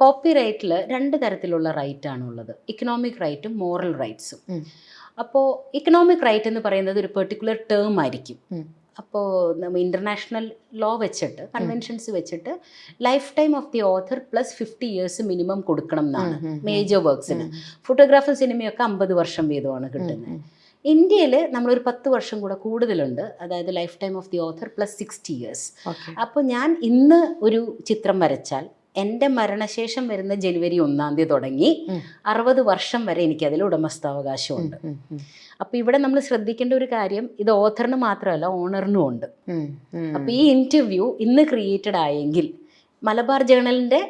Copy റൈറ്റിൽ രണ്ട് തരത്തിലുള്ള right ആണുള്ളത് ഇക്കണോമിക് റൈറ്റും മോറൽ റൈറ്റ്സും. അപ്പോൾ ഇക്കണോമിക് റൈറ്റ് എന്ന് പറയുന്നത് ഒരു പെർട്ടിക്കുലർ ടേം ആയിരിക്കും. അപ്പോൾ നമ്മൾ ഇന്റർനാഷണൽ ലോ വെച്ചിട്ട് കൺവെൻഷൻസ് വെച്ചിട്ട് life time of the author plus fifty years minimum കൊടുക്കണം എന്നാണ്. മേജർ വർക്ക്സിന് ഫോട്ടോഗ്രാഫും സിനിമയൊക്കെ അമ്പത് വർഷം വീതമാണ് കിട്ടുന്നത്. ഇന്ത്യയിൽ നമ്മളൊരു പത്ത് വർഷം കൂടെ കൂടുതലുണ്ട്. അതായത് life time of the author plus sixty years അപ്പോൾ ഞാൻ ഇന്ന് ഒരു ചിത്രം വരച്ചാൽ എന്റെ മരണശേഷം വരുന്ന ജനുവരി ഒന്നാം തീയതി തുടങ്ങി. അറുപത് വർഷം വരെ എനിക്ക് അതിൽ ഉടമസ്ഥാവകാശമുണ്ട് അപ്പോൾ ഇവിടെ നമ്മൾ ശ്രദ്ധിക്കേണ്ട ഒരു കാര്യം ഇത് ഓഥറിന് മാത്രമല്ല ഓണറിനും ഉണ്ട്. അപ്പോൾ ഈ ഇന്റർവ്യൂ ഇന്ന് ക്രിയേറ്റഡ് ആയെങ്കിൽ മലബാർ ജേണലിന്റെ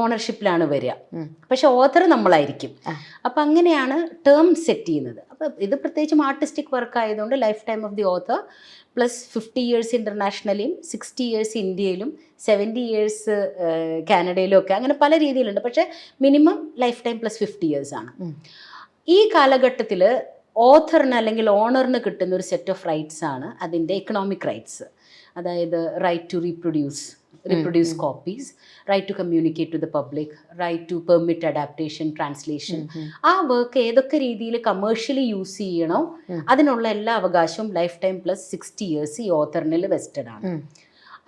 ഓണർഷിപ്പിലാണ് വരിക. പക്ഷെ ഓഥർ നമ്മളായിരിക്കും. അപ്പം അങ്ങനെയാണ് ടേം സെറ്റ് ചെയ്യുന്നത്. അപ്പോൾ ഇത് പ്രത്യേകിച്ചും ആർട്ടിസ്റ്റിക് വർക്ക് ആയതുകൊണ്ട് life time of the author plus fifty years ഇന്റർനാഷണലിയും sixty years ഇന്ത്യയിലും സെവന്റി ഇയേഴ്സ് കാനഡയിലും ഒക്കെ അങ്ങനെ പല രീതിയിലുണ്ട്. പക്ഷേ minimum life time plus fifty years ആണ് ഈ കാലഘട്ടത്തിൽ ഓഥറിന് അല്ലെങ്കിൽ ഓണറിന് കിട്ടുന്ന ഒരു സെറ്റ് ഓഫ് റൈറ്റ്സ് ആണ് അതിന്റെ ഇക്കണോമിക് റൈറ്റ്സ് അതായത് right to reproduce reproduce copies right to communicate to the public right to permit adaptation translation ആ വർക്ക് ഏതൊക്കെ രീതിയിൽ കമേഴ്ഷ്യലി യൂസ് ചെയ്യണോ അതിനുള്ള എല്ലാ അവകാശവും life time plus sixty years ഈ ഓത്തറിനിൽ വെസ്റ്റഡ് ആണ്.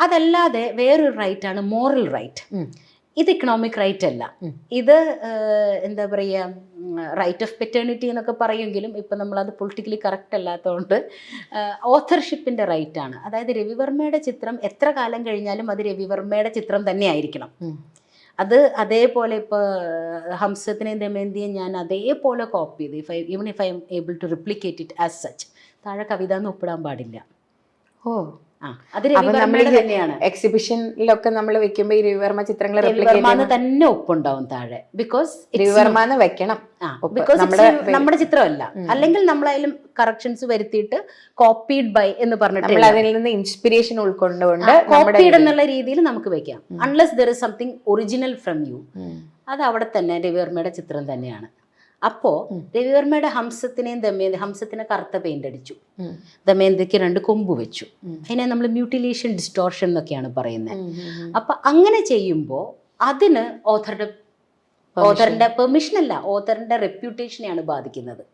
അതല്ലാതെ വേറൊരു റൈറ്റ് ആണ് മോറൽ റൈറ്റ് ഇത് ഇക്കണോമിക് റൈറ്റ് അല്ല. ഇത് എന്താ പറയുക റൈറ്റ് ഓഫ് പെറ്റേണിറ്റി എന്നൊക്കെ പറയുമെങ്കിലും ഇപ്പം നമ്മളത് പൊളിറ്റിക്കലി കറക്റ്റ് അല്ലാത്തതുകൊണ്ട് ഓഥർഷിപ്പിന്റെ റൈറ്റ് ആണ്. അതായത് രവിവർമ്മയുടെ ചിത്രം എത്ര കാലം കഴിഞ്ഞാലും അത് രവിവർമ്മയുടെ ചിത്രം തന്നെ ആയിരിക്കണം. അത് അതേപോലെ ഇപ്പോൾ ഹംസത്തിനെയും ദമയന്തിയും ഞാൻ അതേപോലെ കോപ്പി ചെയ്ത്. If I even if I'm able to replicate it as such താഴെ കവിത എന്ന് ഒപ്പിടാൻ പാടില്ല. ഓ. അപ്പൊ നമ്മൾ രവിവർമ്മയുടെ തന്നെയാണ്. എക്സിബിഷനിലൊക്കെ നമ്മൾ വെക്കുമ്പോ ഈ രവിവർമ്മ ചിത്രങ്ങൾ തന്നെ ഒപ്പുണ്ടാവും താഴെ. ബിക്കോസ് രവിവർമ്മ വെക്കണം. ബിക്കോസ് നമ്മുടെ ചിത്രമല്ല. അല്ലെങ്കിൽ നമ്മളതിലും കറക്ഷൻസ് വരുത്തിയിട്ട് കോപ്പീഡ് ബൈ എന്ന് പറഞ്ഞിട്ട് നമ്മൾ അതിൽ നിന്ന് ഇൻസ്പിറേഷൻ ഉൾക്കൊണ്ടുകൊണ്ട് കോപ്പിഡ് കോപ്പീഡ് എന്നുള്ള രീതിയിൽ നമുക്ക് വെക്കാം. Unless there is something original from you അത് അവിടെ തന്നെ രവിവർമ്മയുടെ ചിത്രം തന്നെയാണ്. അപ്പോൾ രവിവർമ്മയുടെ ഹംസത്തിനെയും ദമയന്തി ഹംസത്തിനെ കറുത്ത പെയിന്റ് അടിച്ചു. ദമയന്തിക്ക് രണ്ട് കൊമ്പ് വെച്ചു. അതിനെ നമ്മൾ മ്യൂട്ടിലേഷൻ ഡിസ്റ്റോർഷൻ എന്നൊക്കെയാണ് പറയുന്നത്. അപ്പൊ അങ്ങനെ ചെയ്യുമ്പോൾ അതിന് ഓഥറുടെ ഓഥറിന്റെ പെർമിഷൻ അല്ല ഓഥറിന്റെ റെപ്യൂട്ടേഷനെയാണ് ബാധിക്കുന്നത്.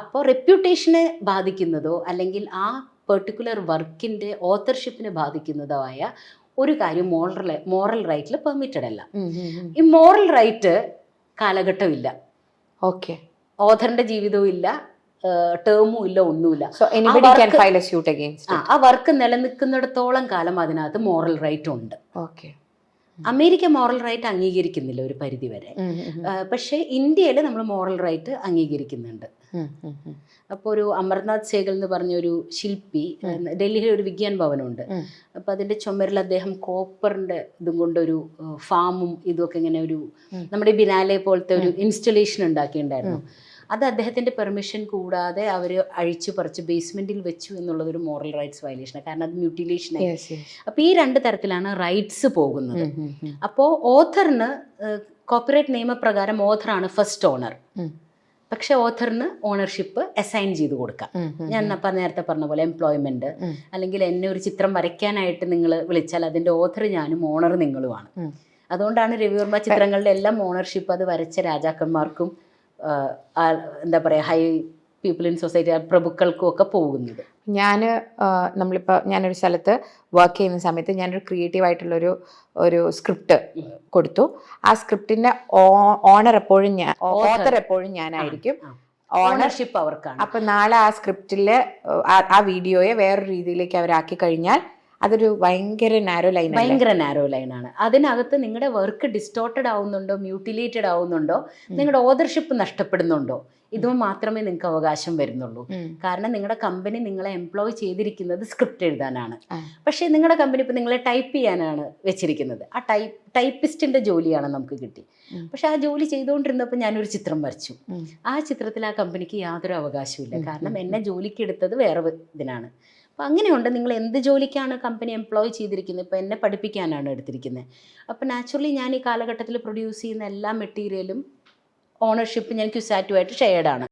അപ്പോൾ റെപ്യൂട്ടേഷനെ ബാധിക്കുന്നതോ അല്ലെങ്കിൽ ആ പെർട്ടിക്കുലർ വർക്കിന്റെ ഓത്തർഷിപ്പിനെ ബാധിക്കുന്നതോ ആയ ഒരു കാര്യം മോറൽ മോറൽ റൈറ്റിൽ പെർമിറ്റഡ് അല്ല. ഈ മോറൽ റൈറ്റ് കാലഘട്ടമില്ല ഓക്കെ ഓഥറിന്റെ ജീവിതവും ഇല്ല ടേമും ഇല്ല ഒന്നുമില്ല. ആ വർക്ക് നിലനിൽക്കുന്നിടത്തോളം കാലം അതിനകത്ത് മോറൽ റൈറ്റ് ഉണ്ട്. ഓക്കെ അമേരിക്ക മോറൽ റൈറ്റ് അംഗീകരിക്കുന്നില്ല ഒരു പരിധി വരെ. പക്ഷേ ഇന്ത്യയിൽ നമ്മൾ മോറൽ റൈറ്റ് അംഗീകരിക്കുന്നുണ്ട്. അപ്പോൾ ഒരു അമർനാഥ് സേഗൽ എന്ന് പറഞ്ഞ ഒരു ശില്പി ഡൽഹിയിൽ ഒരു വിജ്ഞാൻ ഭവനമുണ്ട് അപ്പൊ അപ്പോൾ അതിന്റെ ചുമരിൽ അദ്ദേഹം കോപ്പറിന്റെ ഇതും കൊണ്ടൊരു ഫാമും ഇതുമൊക്കെ ഇങ്ങനെ ഒരു നമ്മുടെ ബിനാലെ പോലത്തെ ഒരു ഇൻസ്റ്റലേഷൻ ഉണ്ടാക്കിയിട്ടുണ്ടായിരുന്നു. അത് അദ്ദേഹത്തിന്റെ പെർമിഷൻ കൂടാതെ അവർ അഴിച്ചു പറിച്ച് ബേസ്മെന്റിൽ വെച്ചു എന്നുള്ളത് ഒരു മോറൽ റൈറ്റ്സ് വയലേഷനാണ് കാരണം അത് മ്യൂട്ടിലേഷൻ അപ്പോൾ ഈ രണ്ട് തരത്തിലാണ് റൈറ്റ്സ് പോകുന്നത്. അപ്പോൾ ഓഥറിന് കോപ്പറേറ്റ് നിയമപ്രകാരം ഓഥറാണ് ഫസ്റ്റ് ഓണർ പക്ഷെ ഓഥറിന് ഓണർഷിപ്പ് അസൈൻ ചെയ്ത് കൊടുക്കാം. ഞാൻ അപ്പം നേരത്തെ പറഞ്ഞ പോലെ എംപ്ലോയ്മെന്റ് അല്ലെങ്കിൽ എന്നെ ഒരു ചിത്രം വരയ്ക്കാനായിട്ട് നിങ്ങൾ വിളിച്ചാൽ അതിന്റെ ഓഥർ ഞാനും ഓണർ നിങ്ങളുമാണ്. അതുകൊണ്ടാണ് രവിവർമ്മ ചിത്രങ്ങളുടെ എല്ലാം ഓണർഷിപ്പ് അത് വരച്ച രാജാക്കന്മാർക്കും എന്താ പറയുക ഹൈ പീപ്പിൾ ഇൻ സൊസൈറ്റി പ്രഭുക്കൾക്കും ഒക്കെ പോകുന്നത്. ഞാൻ നമ്മളിപ്പോൾ ഞാനൊരു സ്ഥലത്ത് വർക്ക് ചെയ്യുന്ന സമയത്ത് ഞാനൊരു ക്രിയേറ്റീവ് ആയിട്ടുള്ളൊരു ഒരു സ്ക്രിപ്റ്റ് കൊടുത്തു. ആ സ്ക്രിപ്റ്റിന്റെ ഓണർ എപ്പോഴും ഞാൻ ഓത്തർ എപ്പോഴും ഞാനായിരിക്കും. ഓണർ ഓണർഷിപ്പ് അവർക്കാണ്. അപ്പൊ നാളെ ആ സ്ക്രിപ്റ്റിൽ ആ- ആ വീഡിയോയെ വേറൊരു രീതിയിലേക്ക് അവരാക്കി കഴിഞ്ഞാൽ അതൊരു ഭയങ്കര നാരോ ലൈൻ ഭയങ്കര നാരോ ലൈനാണ് അതിനകത്ത് നിങ്ങളുടെ വർക്ക് ഡിസ്റ്റോർട്ടഡ് ആവുന്നുണ്ടോ മ്യൂട്ടിലേറ്റഡ് ആവുന്നുണ്ടോ നിങ്ങളുടെ ഓതർഷിപ്പ് നഷ്ടപ്പെടുന്നുണ്ടോ ഇത് മാത്രമേ നിങ്ങൾക്ക് അവകാശം വരുന്നുള്ളൂ. കാരണം നിങ്ങളുടെ കമ്പനി നിങ്ങളെ എംപ്ലോയ് ചെയ്തിരിക്കുന്നത് സ്ക്രിപ്റ്റ് എഴുതാനാണ്. പക്ഷേ നിങ്ങളുടെ കമ്പനി ഇപ്പം നിങ്ങളെ ടൈപ്പ് ചെയ്യാനാണ് വെച്ചിരിക്കുന്നത്. ആ ടൈപ്പ് ടൈപ്പിസ്റ്റിന്റെ ജോലിയാണ് നമുക്ക് കിട്ടി. പക്ഷെ ആ ജോലി ചെയ്തുകൊണ്ടിരുന്നപ്പോൾ ഞാനൊരു ചിത്രം വരച്ചു. ആ ചിത്രത്തിൽ ആ കമ്പനിക്ക് യാതൊരു അവകാശമില്ല കാരണം എന്നെ ജോലിക്ക് എടുത്തത് വേറെ ഇതിനാണ്. അപ്പോൾ അങ്ങനെയുണ്ട്. നിങ്ങൾ എന്ത് ജോലിക്കാണ് കമ്പനി എംപ്ലോയ് ചെയ്തിരിക്കുന്നത്? ഇപ്പോൾ എന്നെ പഠിപ്പിക്കാനാണ് എടുത്തിരിക്കുന്നത്. അപ്പോൾ നാച്ചുറലി ഞാൻ ഈ കാലഘട്ടത്തിൽ പ്രൊഡ്യൂസ് ചെയ്യുന്ന എല്ലാ മെറ്റീരിയലും ഓണർഷിപ്പ് ഞാൻ ക്യുസാറ്റുമായിട്ട് ഷെയർഡാണ്